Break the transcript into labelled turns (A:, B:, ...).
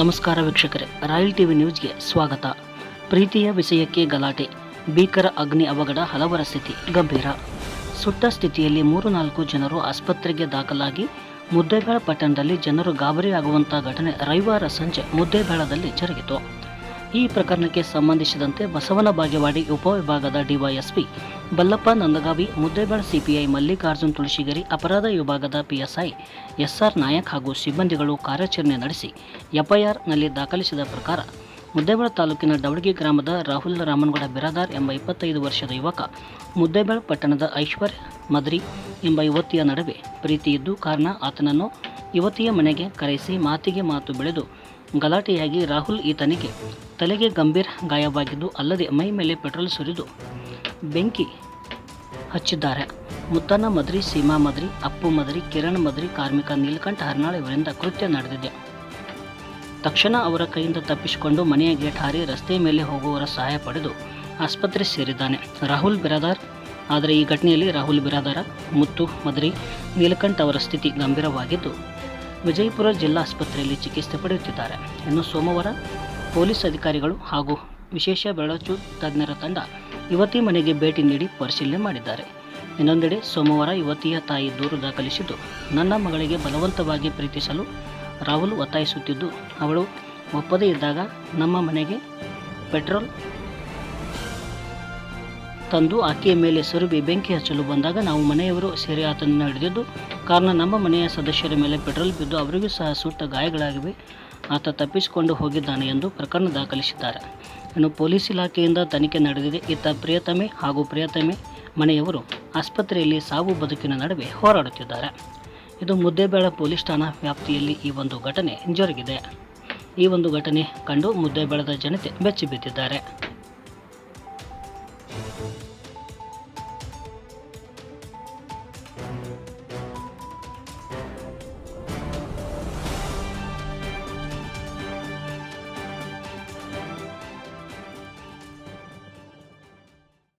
A: ನಮಸ್ಕಾರ ವೀಕ್ಷಕರೇ, royal TV ನ್ಯೂಸ್ಗೆ ಸ್ವಾಗತ. ಪ್ರೀತಿಯ ವಿಷಯಕ್ಕೆ ಗಲಾಟೆ, ಭೀಕರ ಅಗ್ನಿ ಅವಘಡ ಹಲವರ ಸ್ಥಿತಿ ಗಂಭೀರ. ಸುಟ್ಟ ಸ್ಥಿತಿಯಲ್ಲಿ ಮೂರು ನಾಲ್ಕು ಜನರು ಆಸ್ಪತ್ರೆಗೆ ದಾಖಲಾಗಿ ಮುದ್ದೇಬೇಳ ಪಟ್ಟಣದಲ್ಲಿ ಜನರು ಗಾಬರಿಯಾಗುವಂಥ ಘಟನೆ ರವಿವಾರ ಸಂಜೆ ಮುದ್ದೇಬೇಳದಲ್ಲಿ ಜರುಗಿತು. ಈ ಪ್ರಕರಣಕ್ಕೆ ಸಂಬಂಧಿಸಿದಂತೆ ಬಸವನ ಬಾಗೇವಾಡಿ ಉಪವಿಭಾಗದ ಡಿವೈಎಸ್ಪಿ ಬಲ್ಲಪ್ಪ ನಂದಗಾವಿ, ಮುದ್ದೇಬಾಳ್ ಸಿಪಿಐ, ಮಲ್ಲಿಕಾರ್ಜುನ್ ತುಳಸಿಗೇರಿ ಅಪರಾಧ ವಿಭಾಗದ ಪಿಎಸ್ಐ, ಎಸ್ಆರ್ ನಾಯಕ್ ಹಾಗೂ ಸಿಬ್ಬಂದಿಗಳು ಕಾರ್ಯಾಚರಣೆ ನಡೆಸಿ ಎಫ್ಐಆರ್ನಲ್ಲಿ ದಾಖಲಿಸಿದ ಪ್ರಕಾರ ಮುದ್ದೇಬಾಳ್ ತಾಲೂಕಿನ ಡವಳಗಿ ಗ್ರಾಮದ ರಾಹುಲ್ ರಾಮನ್ಗೌಡ ಬಿರಾದಾರ್ ಎಂಬ ಇಪ್ಪತ್ತೈದು ವರ್ಷದ ಯುವಕ, ಮುದ್ದೇಬಾಳ್ ಪಟ್ಟಣದ ಐಶ್ವರ್ಯ ಮದ್ರಿ ಎಂಬ ಯುವತಿಯ ನಡುವೆ ಪ್ರೀತಿಯಿದ್ದು ಕಾರಣ ಆತನನ್ನು ಯುವತಿಯ ಮನೆಗೆ ಕರೆಸಿ ಮಾತಿಗೆ ಮಾತು ಬೆಳೆದು ಗಲಾಟೆಯಾಗಿ ರಾಹುಲ್ ಈತನಿಗೆ ತಲೆಗೆ ಗಂಭೀರ ಗಾಯವಾಗಿದ್ದು ಅಲ್ಲದೆ ಮೈ ಮೇಲೆ ಪೆಟ್ರೋಲ್ ಸುರಿದು ಬೆಂಕಿ ಹಚ್ಚಿದ್ದಾರೆ. ಮುತ್ತನ ಮದ್ರಿ, ಸೀಮಾ ಮದ್ರಿ, ಅಪ್ಪು ಮದ್ರಿ, ಕಿರಣ್ ಮದ್ರಿ, ಕಾರ್ಮಿಕ ನೀಲಕಂಠ ಹರ್ನಾಳ್ ಇವರಿಂದ ಕೃತ್ಯ ನಡೆದಿದೆ. ತಕ್ಷಣ ಅವರ ಕೈಯಿಂದ ತಪ್ಪಿಸಿಕೊಂಡು ಮನೆಯ ಗೇಟ್ ಹಾರಿ ರಸ್ತೆ ಮೇಲೆ ಹೋಗುವವರ ಸಹಾಯ ಪಡೆದು ಆಸ್ಪತ್ರೆ ಸೇರಿದ್ದಾನೆ. ರಾಹುಲ್ ಬಿರಾದಾರ್? ಆದರೆ ಈ ಘಟನೆಯಲ್ಲಿ ರಾಹುಲ್ ಬಿರಾದಾರ, ಮುತ್ತು ಮದ್ರಿ, ನೀಲಕಂಠ ಅವರ ಸ್ಥಿತಿ ಗಂಭೀರವಾಗಿದ್ದು, ವಿಜಯಪುರ ಜಿಲ್ಲಾ ಆಸ್ಪತ್ರೆಯಲ್ಲಿ ಚಿಕಿತ್ಸೆ ಪಡೆಯುತ್ತಿದ್ದಾರೆ. ಇನ್ನು ಸೋಮವಾರ ಪೊಲೀಸ್ ಅಧಿಕಾರಿಗಳು ಹಾಗೂ ವಿಶೇಷ ಬೆಳಚು ತಜ್ಞರ ತಂಡ ಯುವತಿ ಮನೆಗೆ ಭೇಟಿ ನೀಡಿ ಪರಿಶೀಲನೆ ಮಾಡಿದ್ದಾರೆ. ಇನ್ನೊಂದೆಡೆ ಸೋಮವಾರ ಯುವತಿಯ ತಾಯಿ ದೂರು ದಾಖಲಿಸಿದ್ದು, ನನ್ನ ಮಗಳಿಗೆ ಬಲವಂತವಾಗಿ ಪ್ರೀತಿಸಲು ರಾಹುಲ್ ಒತ್ತಾಯಿಸುತ್ತಿದ್ದು, ಅವಳು ಒಪ್ಪದೇ ಇದ್ದಾಗ ನಮ್ಮ ಮನೆಗೆ ಪೆಟ್ರೋಲ್ ತಂದು ಆಕೆಯ ಮೇಲೆ ಸುರುಬಿ ಬೆಂಕಿ ಹಚ್ಚಲು ಬಂದಾಗ ನಾವು ಮನೆಯವರು ಸೇರಿ ಆತನನ್ನು ಹಿಡಿದಿದ್ದು, ಕಾರಣ ನಮ್ಮ ಮನೆಯ ಸದಸ್ಯರ ಮೇಲೆ ಪೆಟ್ರೋಲ್ ಬಿದ್ದು ಅವರಿಗೂ ಸಹ ಸುಟ್ಟ ಗಾಯಗಳಾಗಿವೆ. ಆತ ತಪ್ಪಿಸಿಕೊಂಡು ಹೋಗಿದ್ದಾನೆ ಎಂದು ಪ್ರಕರಣ ದಾಖಲಿಸಿದ್ದಾರೆ. ಇನ್ನು ಪೊಲೀಸ್ ಇಲಾಖೆಯಿಂದ ತನಿಖೆ ನಡೆದಿದೆ. ಇತ್ತ ಪ್ರಿಯತಮೆ ಹಾಗೂ ಪ್ರಿಯತಮೆ ಮನೆಯವರು ಆಸ್ಪತ್ರೆಯಲ್ಲಿ ಸಾವು ಬದುಕಿನ ನಡುವೆ ಹೋರಾಡುತ್ತಿದ್ದಾರೆ. ಇದು ಮುದ್ದೇಬೇಳ ಪೊಲೀಸ್ ಠಾಣಾ ವ್ಯಾಪ್ತಿಯಲ್ಲಿ ಈ ಒಂದು ಘಟನೆ ಜರುಗಿದೆ. ಈ ಒಂದು ಘಟನೆ ಕಂಡು ಮುದ್ದೇಬೇಳದ ಜನತೆ ಬೆಚ್ಚಿ ಬಿದ್ದಿದ್ದಾರೆ